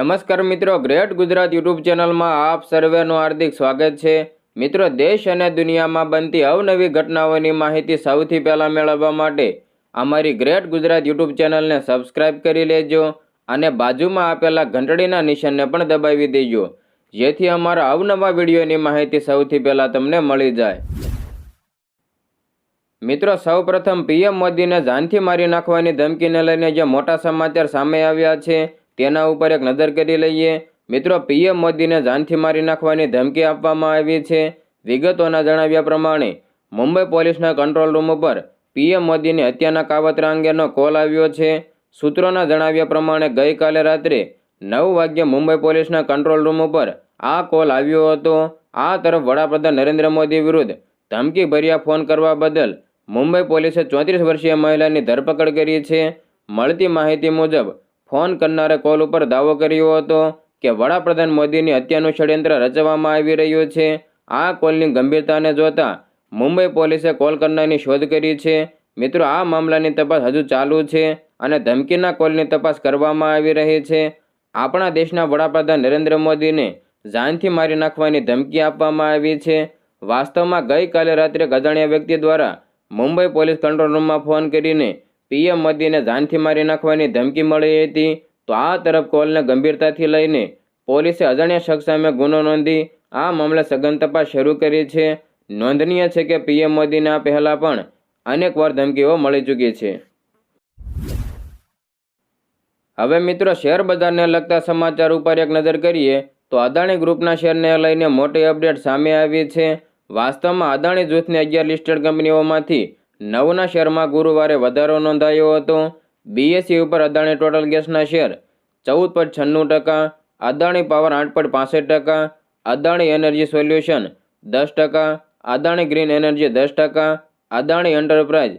નમસ્કાર મિત્રો, great Gujarat YouTube ચેનલમાં આપ સર્વેનું હાર્દિક સ્વાગત છે. મિત્રો, દેશ અને દુનિયામાં બનતી અવનવી ઘટનાઓની માહિતી સૌથી પહેલાં મેળવવા માટે અમારી ગ્રેટ ગુજરાત યુટ્યુબ ચેનલને સબસ્ક્રાઇબ કરી લેજો અને બાજુમાં આપેલા ઘંટડીના નિશાનને પણ દબાવી દેજો. જેથી અમારા અવનવા વિડીયોની માહિતી સૌથી પહેલાં તમને મળી જાય. મિત્રો, સૌપ્રથમ પીએમ મોદીને જાનથી મારી નાખવાની ધમકીને લઈને જે મોટા સમાચાર સામે આવ્યા છે તેના ઉપર એક નજર કરી લઈએ. મિત્રો, પીએમ મોદીને જાનથી મારી નાખવાની ધમકી આપવામાં આવી છે. વિગતોના જણાવ્યા પ્રમાણે, મુંબઈ પોલીસના કંટ્રોલ રૂમ ઉપર પીએમ મોદીની હત્યાના કાવતરા અંગેનો કોલ આવ્યો છે. સૂત્રોના જણાવ્યા પ્રમાણે, ગઈકાલે રાત્રે નવ વાગ્યે મુંબઈ પોલીસના કંટ્રોલ રૂમ ઉપર આ કોલ આવ્યો હતો. આ તરફ વડાપ્રધાન નરેન્દ્ર મોદી વિરુદ્ધ ધમકી ભર્યા ફોન કરવા બદલ મુંબઈ પોલીસે ચોત્રીસ વર્ષીય મહિલાની ધરપકડ કરી છે. મળતી માહિતી મુજબ ફોન કરનારે કોલ ઉપર દાવો કર્યો હતો કે વડાપ્રધાન મોદીની હત્યાનું ષડયંત્ર રચવામાં આવી રહ્યું છે. આ કોલની ગંભીરતાને જોતા મુંબઈ પોલીસે કોલ કરનારની શોધ કરી છે. મિત્રો, આ મામલાની તપાસ હજુ ચાલુ છે અને ધમકીના કોલની તપાસ કરવામાં આવી રહી છે. આપણા દેશના વડાપ્રધાન નરેન્દ્ર મોદીને જાનથી મારી નાખવાની ધમકી આપવામાં આવી છે. વાસ્તવમાં ગઈકાલે રાત્રે ગજાણ્યા વ્યક્તિ દ્વારા મુંબઈ પોલીસ કંટ્રોલ રૂમમાં ફોન કરીને પીએમ મોદીને જાનથી મારી નાખવાની ધમકી મળી હતી, તો આ તરફ કોલને ગંભીરતાથી લઈને પોલીસે અજાણ્યા શખ્સ સામે ગુનો નોંધી આ મામલે સઘન તપાસ શરૂ કરી છે. નોંધનીય છે કે પીએમ મોદીને આ પહેલાં પણ અનેક વાર ધમકીઓ મળી ચૂકી છે. હવે મિત્રો શેર બજારને લગતા સમાચાર ઉપર એક નજર કરીએ, તો અદાણી ગ્રુપના શેરને લઈને મોટી અપડેટ સામે આવી છે. વાસ્તવમાં અદાણી જૂથની અગિયાર લિસ્ટેડ કંપનીઓમાંથી નવના શેરમાં ગુરુવારે વધારો નોંધાયો હતો. બીએસસી ઉપર અદાણી ટોટલ ગેસના શેર ચૌદ પોઈન્ટ છન્નું ટકા, અદાણી પાવર આઠ પોઈન્ટ પાસઠ ટકા, અદાણી એનર્જી સોલ્યુશન દસ ટકા, અદાણી ગ્રીન એનર્જી દસ ટકા, અદાણી એન્ટરપ્રાઇઝ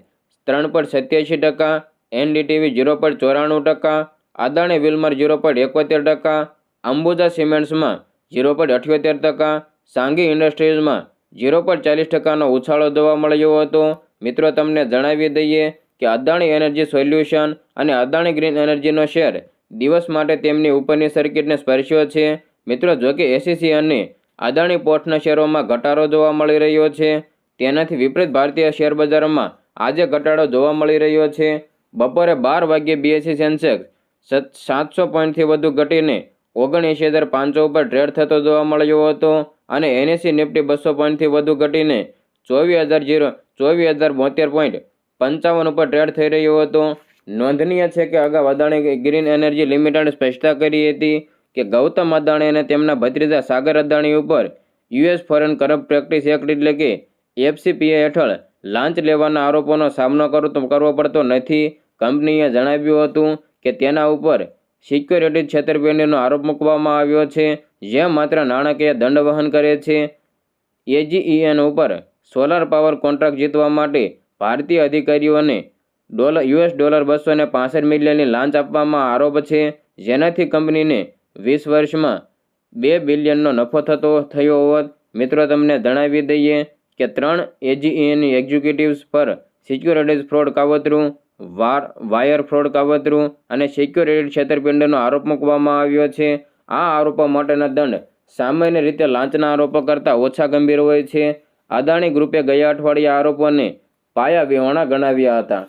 ત્રણ પોઈન્ટ સત્યાસી ટકા, એનડીટીવી ઝીરો પોઈન્ટ ચોરાણું ટકા, અદાણી વિલમર ઝીરો પોઈન્ટ એકોતેર ટકા, અંબુજા સિમેન્ટ્સમાં ઝીરો પોઈન્ટ અઠ્યોતેર ટકા, સાંગી ઇન્ડસ્ટ્રીઝમાં ઝીરો પોઈન્ટ ચાલીસ ટકાનો ઉછાળો જોવા મળ્યો હતો. મિત્રો, તમને જણાવી દઈએ કે અદાણી એનર્જી સોલ્યુશન અને અદાણી ગ્રીન એનર્જીનો શેર દિવસ માટે તેમની ઉપરની સર્કિટને સ્પર્શ્યો છે. મિત્રો જોકે એસીસી અને અદાણી પોર્ટના શેરોમાં ઘટાડો જોવા મળી રહ્યો છે. તેનાથી વિપરીત ભારતીય શેર બજારમાં આજે ઘટાડો જોવા મળી રહ્યો છે. બપોરે બાર વાગ્યે બીએસસી સેન્સેક્સ સાતસો પોઈન્ટથી વધુ ઘટીને ઓગણએંશી હજાર પાંચસો ઉપર ટ્રેડ થતો જોવા મળ્યો હતો અને એનએસી નિફ્ટી બસો પોઈન્ટથી વધુ ઘટીને ચોવીસ હજાર જીરો ચોવીસ હજાર બોતેર પોઈન્ટ પંચાવન ઉપર ટ્રેડ થઈ રહ્યો હતો. નોંધનીય છે કે અગાઉ અદાણી ગ્રીન એનર્જી લિમિટેડ સ્પષ્ટતા કરી હતી કે ગૌતમ અદાણી અને તેમના ભત્રીજા સાગર અદાણી ઉપર US foreign corrupt practice act એટલે કે એફસીપીએ હેઠળ લાંચ લેવાના આરોપોનો સામનો કરવો પડતો નથી. કંપનીએ જણાવ્યું હતું કે તેના ઉપર સિક્યોરિટી છેતરપિંડીનો આરોપ મૂકવામાં આવ્યો છે. જે માત્ર નાણાકીય દંડ વહન કરે છે. એજીઈએન ઉપર સોલાર પાવર કોન્ટ્રાક્ટ જીતવા માટે ભારતીય અધિકારીઓને ડોલર યુએસ ડોલર બસો ને પાસઠ મિલિયનની લાંચ આપવામાં આરોપ છે, જેનાથી કંપનીને વીસ વર્ષમાં બે બિલિયનનો નફો થતો થયો હોત. મિત્રો, તમને જણાવી દઈએ કે ત્રણ એજીએની એક્ઝિક્યુટિવ્સ પર સિક્યોરિટીઝ ફ્રોડ કાવતરું વાર વાયર ફ્રોડ કાવતરું અને સિક્યોરિટી છેતરપિંડીનો આરોપ મૂકવામાં આવ્યો છે. આ આરોપો માટેના દંડ સામાન્ય રીતે લાંચના આરોપો કરતાં ઓછા ગંભીર હોય છે. અદાણી ગ્રુપે ગયા અઠવાડિયે આરોપોને પાયા વિહોણા ગણાવ્યા હતા.